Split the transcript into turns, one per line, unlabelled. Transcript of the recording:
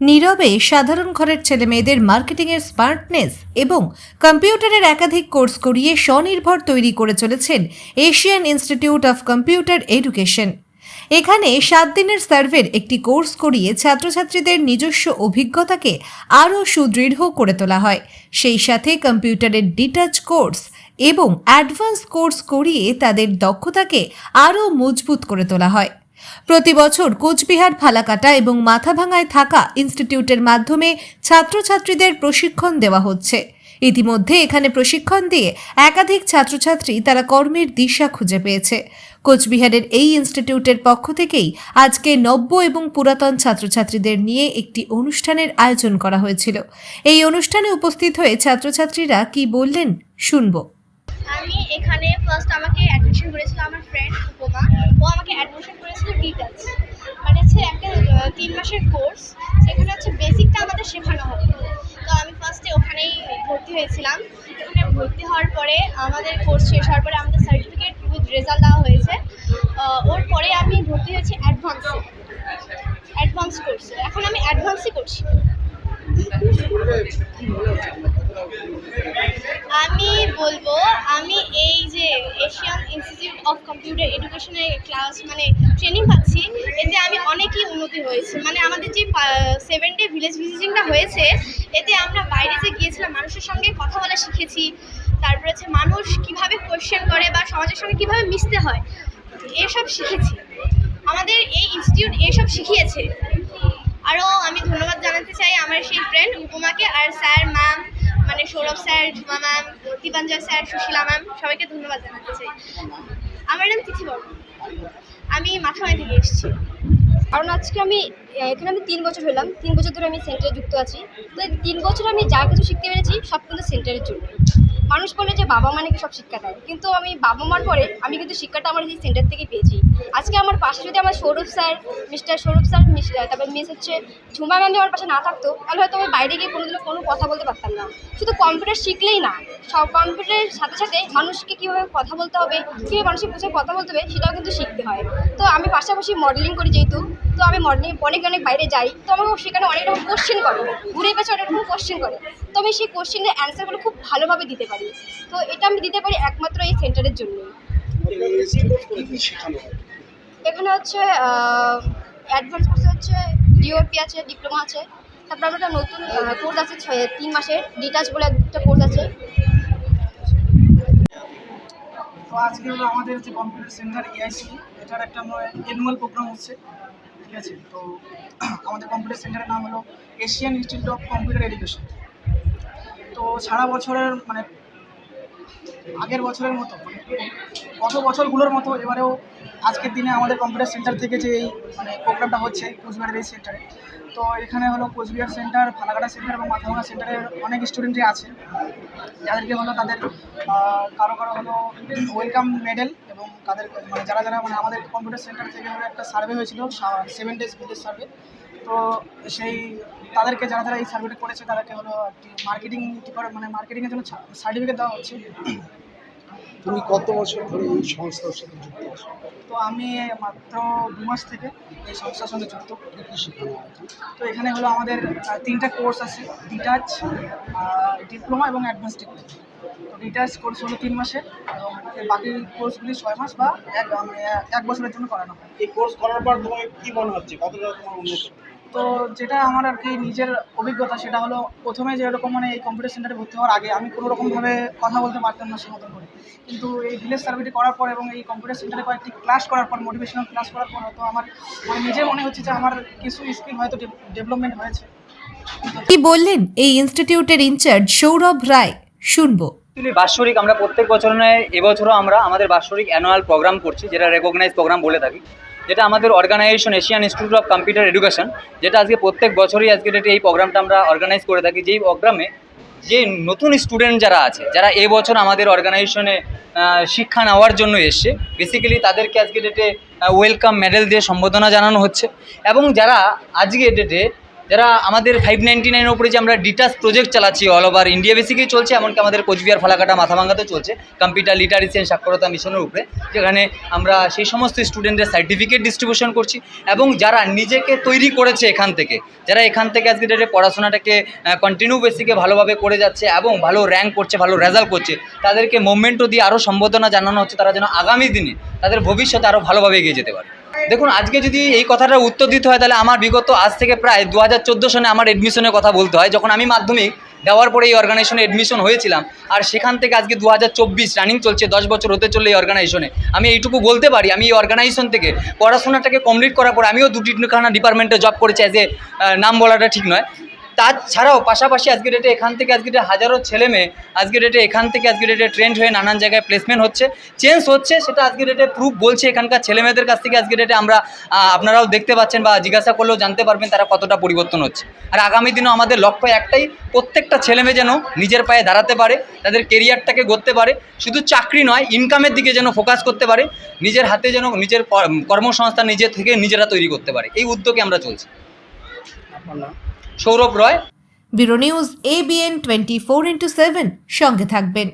নীরবে সাধারণ ঘরের ছেলেমেয়েদের মার্কেটিংয়ের স্মার্টনেস এবং কম্পিউটারের একাধিক কোর্স করিয়ে স্বনির্ভর তৈরি করে চলেছেন Asian Institute of Computer Education. এখানে সাত দিনের সার্ভের একটি কোর্স করিয়ে ছাত্রছাত্রীদের নিজস্ব অভিজ্ঞতাকে আরও সুদৃঢ় করে তোলা হয়। সেই সাথে কম্পিউটারের ডিটাচ কোর্স এবং অ্যাডভান্স কোর্স করিয়ে তাদের দক্ষতাকে আরও মজবুত করে তোলা হয়। প্রতি বছর কোচবিহার, ফালাকাটা এবং মাথাভাঙায় থাকা ইনস্টিটিউটের মাধ্যমে ছাত্রছাত্রীদের প্রশিক্ষণ দেওয়া হচ্ছে। ইতিমধ্যে এখানে প্রশিক্ষণ দিয়ে একাধিক ছাত্রছাত্রী তারা কর্মের দিশা খুঁজে পেয়েছে। কোচবিহারের এই ইনস্টিটিউটের পক্ষ থেকেই আজকে নব্য এবং পুরাতন ছাত্রছাত্রীদের নিয়ে একটি অনুষ্ঠানের আয়োজন করা হয়েছিল। এই অনুষ্ঠানে উপস্থিত হয়ে ছাত্রছাত্রীরা কি বললেন শুনব।
আমি এখানে ফার্স্ট আমাকে অ্যাডমিশন করেছিল আমার ফ্রেন্ড উপমা। ও আমাকে অ্যাডমিশন করেছিল ডিটাচ মানে হচ্ছে একটা তিন মাসের কোর্স সেখানে হচ্ছে বেসিকটা আমাদের শেখানো হবে। তো আমি ফার্স্টে ওখানেই ভর্তি হয়েছিলাম। ওখানে ভর্তি হওয়ার পরে আমাদের কোর্স শেষ হওয়ার পরে আমাদের সার্টিফিকেট উইথ রেজাল্ট দেওয়া হয়েছে। ওর পরে আমি ভর্তি হয়েছি অ্যাডভান্সে অ্যাডভান্স কোর্সে এখন আমি অ্যাডভান্সই করছি। আমি বলব অফ কম্পিউটার এডুকেশনের ক্লাস মানে ট্রেনিং পাচ্ছি। এতে আমি অনেকই উন্নতি হয়েছে। মানে আমাদের যে সেভেন ডে ভিলেজ ভিজিটিংটা হয়েছে, এতে আমরা বাইরে যে গিয়েছিলাম, মানুষের সঙ্গে কথা বলা শিখেছি। তারপরে হচ্ছে মানুষ কীভাবে কোয়েশ্চেন করে বা সমাজের সঙ্গে কীভাবে মিশতে হয়, এসব শিখেছি। আমাদের এই ইনস্টিটিউট এসব শিখিয়েছে। আরও আমি ধন্যবাদ জানাতে চাই আমার সেই ফ্রেন্ড উপমাকে আর স্যার ম্যাম মানে Sourav sir Jhuma ma'am Dipanjoy sir Sushila ma'am সবাইকে ধন্যবাদ জানাতে চাই। আমার নাম তিথি বর্মন। আমি মাথামাই থেকে এসেছি।
কারণ আজকে আমি এখানে আমি তিন বছর হলাম। তিন বছর ধরে আমি সেন্টারে যুক্ত আছি। তো তিন বছর আমি যা কিছু শিখতে পেরেছি, সব কিন্তু সেন্টারের জন্য মানুষ বলে যে বাবা মানে কি সব শিক্ষা দেয়। কিন্তু আমি বাবা মার পরে আমি কিন্তু শিক্ষাটা আমার এই সেন্টার থেকে পেয়েছি। আজকে আমার পাশে যদি আমার Sourav sir, mister Sourav sir miss তারপর মিস হচ্ছে ঝুমা ম্যাম আমার পাশে না থাকতো, তাহলে হয়তো আমি বাইরে গিয়ে কোনোদিনও কোনো কথা বলতে পারতাম না। শুধু কম্পিউটার শিখলেই না, সব কম্পিউটারের সাথে সাথে মানুষকে কীভাবে কথা বলতে হবে, কীভাবে মানুষের বুঝে কথা বলতে হবে, সেটাও কিন্তু শিখতে হয়। তো আমি পাশাপাশি মডেলিং করি যেহেতু, তো আমি মডেলিং অনেক অনেক বাইরে যাই, তো আমাকে সেখানে অনেক রকম কোশ্চেন করে, ঘুরে পেছে অনেক রকম কোশ্চেন করে। তো আমি সেই কোশ্চেনের অ্যান্সারগুলো খুব ভালোভাবে দিতে পারি। তো এটা আমি দিতে পারি একমাত্র এই সেন্টারের জন্যই। এখানে হচ্ছে অ্যাডভান্স কোর্স হচ্ছে ডিওপি আছে ডিপ্লোমা আছে। তারপর আমার একটা নতুন কোর্স আছে ছয়- তিন মাসের ডিটাচ বলে একটা কোর্স আছে।
তো আজকে হলো আমাদের যে কম্পিউটার সেন্টার এআইসি এটার একটা অ্যানুয়াল প্রোগ্রাম হচ্ছে, ঠিক আছে? তো আমাদের কম্পিউটার সেন্টারের নাম হলো Asian Institute of Computer Education তো সারা বছরের মানে আগের বছরের মতো মানে গত বছরগুলোর মতো, এবারেও আজকের দিনে আমাদের কম্পিউটার সেন্টার থেকে যে এই মানে প্রোগ্রামটা হচ্ছে কোচবিহারের এই সেন্টারে। তো এখানে হলো কোচবিহার সেন্টার, ফালাকাটা সেন্টার এবং মাথাভাঙা সেন্টারের অনেক স্টুডেন্টই আছে। যাদেরকে হলো তাদের কারও কারও হলো ওয়েলকাম মেডেল এবং তাদের মানে যারা যারা মানে আমাদের কম্পিউটার সেন্টার থেকে একটা সার্ভে হয়েছিল সেভেন ডেজ ভিলেজ সার্ভে তো সেই তাদেরকে যারা যারা এই সার্ভেটা করেছে, তাদেরকে হলো মার্কেটিং মানে মার্কেটিংয়ের জন্য সার্টিফিকেট দেওয়া হচ্ছে।
তুমি কত বছর ধরে এই সংস্থার সাথে যুক্ত আছো?
তো আমি মাত্র দু মাস থেকে এই সংস্থার সঙ্গে যুক্ত।
কি শেখানো
তো এখানে হলো আমাদের তিনটা কোর্স আছে ডিটাচ ডিপ্লোমা এবং অ্যাডভান্স ডিপ্লোমা তো ডিটাচ কোর্স হলো তিন মাসের এবং বাকি কোর্সগুলি ছয় মাস বা এক মানে এক বছরের জন্য করানো হয়।
এই কোর্স করার পর তোমার কি মনে হচ্ছে? কতটা তোমার উন্নত?
তো যেটা আমার আর কি নিজের অভিজ্ঞতা সেটা হলো প্রথমে যেরকম মানে এই কম্পিউটার সেন্টারে ভর্তি হওয়ার আগে আমি কোনো রকমভাবে কথা বলতে পারতাম না সে মতন করে। কিন্তু এই ভিলেজ সার্ভেটি করার পর এবং এই কম্পিউটার সেন্টারে কয়েকটি ক্লাস করার পর মোটিভেশনাল ক্লাস করার পর হয়তো আমার মানে নিজের মনে হচ্ছে যে আমার কিছু স্কিল হয়তো ডেভেলপমেন্ট হয়েছে।
কি বললেন এই ইনস্টিটিউটের ইনচার্জ সৌরভ রায়? শুনব।
অ্যাকচুয়ালি বাৎসরিক আমরা প্রত্যেক বছর নয় এবছরও আমরা আমাদের বাৎসরিক অ্যানুয়াল প্রোগ্রাম করছি যেটা রেকগনাইজ প্রোগ্রাম বলে থাকি। যেটা আমাদের organisation Asian Institute of Computer Education যেটা আজকে প্রত্যেক বছরই আজকে ডেটে এই প্রোগ্রামটা আমরা অর্গানাইজ করে থাকি। যেই প্রোগ্রামে যে নতুন স্টুডেন্ট যারা আছে, যারা এবছর আমাদের অর্গানাইজেশনে শিক্ষা নেওয়ার জন্য এসছে বেসিক্যালি তাদেরকে আজকে ডেটে ওয়েলকাম মেডেল দিয়ে সম্বোধনা জানানো হচ্ছে। এবং যারা আজকে ডেটে যারা আমাদের ফাইভ নাইনটি নাইনের উপরে যে আমরা ডিটাস প্রজেক্ট চালাচ্ছি অল ওভার ইন্ডিয়া বেসিকেই চলছে, এমনকি আমাদের কোচবিহার, ফালাকাটা, মাথাভাঙ্গাতেও চলছে কম্পিউটার লিটারেসি অ্যান্ড সাক্ষরতা মিশনের উপরে, যেখানে আমরা সেই সমস্ত স্টুডেন্টদের সার্টিফিকেট ডিস্ট্রিবিউশন করছি এবং যারা নিজেকে তৈরি করেছে এখান থেকে, যারা এখান থেকে আজকে ডেটে পড়াশোনাটাকে কন্টিনিউ বেসিকে ভালোভাবে করে যাচ্ছে এবং ভালো র্যাঙ্ক করছে, ভালো রেজাল্ট করছে, তাদেরকে মুভমেন্টও দিয়ে আরও সম্বোধনা জানানো হচ্ছে, তারা যেন আগামী দিনে তাদের ভবিষ্যতে আরও ভালোভাবে এগিয়ে যেতে পারে। দেখুন, আজকে যদি এই কথাটার উত্তর দিতে হয়, তাহলে আমার বিগত আজ থেকে প্রায় দু হাজার চোদ্দ সনে আমার এডমিশনের কথা বলতে হয়। যখন আমি মাধ্যমিক দেওয়ার পরে এই অর্গানাইজেশনে এডমিশন হয়েছিলাম, আর সেখান থেকে আজকে দু হাজার চব্বিশ রানিং চলছে, দশ বছর হতে চললে এই অর্গানাইজেশনে আমি এইটুকু বলতে পারি, আমি এই অর্গানাইজেশন থেকে পড়াশোনাটাকে কমপ্লিট করার পর আমিও দুটি খানা ডিপার্টমেন্টে জব করেছি অ্যাজ এ নাম বলাটা ঠিক নয়। তাছাড়াও পাশাপাশি আজকে ডেটে এখান থেকে আজকে ডেটে হাজারো ছেলে মেয়ে আজকে ডেটে এখান থেকে আজকে ডেটে ট্রেন্ড হয়ে নানান জায়গায় প্লেসমেন্ট হচ্ছে। চেঞ্জ হচ্ছে, সেটা আজকে ডেটে প্রুফ বলছে এখানকার ছেলে মেয়েদের কাছ থেকে। আজকে ডেটে আমরা আপনারাও দেখতে পাচ্ছেন বা জিজ্ঞাসা করলেও জানতে পারবেন তারা কতটা পরিবর্তন হচ্ছে। আর আগামী দিনেও আমাদের লক্ষ্য একটাই, প্রত্যেকটা ছেলে মেয়ে যেন নিজের পায়ে দাঁড়াতে পারে, তাদের কেরিয়ারটাকে গড়তে পারে। শুধু চাকরি নয় ইনকামের দিকে যেন ফোকাস করতে পারে, নিজের হাতে যেন নিজের কর- কর্মসংস্থান নিজে থেকে নিজেরা তৈরি করতে পারে। এই উদ্যোগে আমরা চলছি।
আপনার
Sourav Roy.
বিরো news ABN twenty four into seven. সঙ্গে থাকবেন।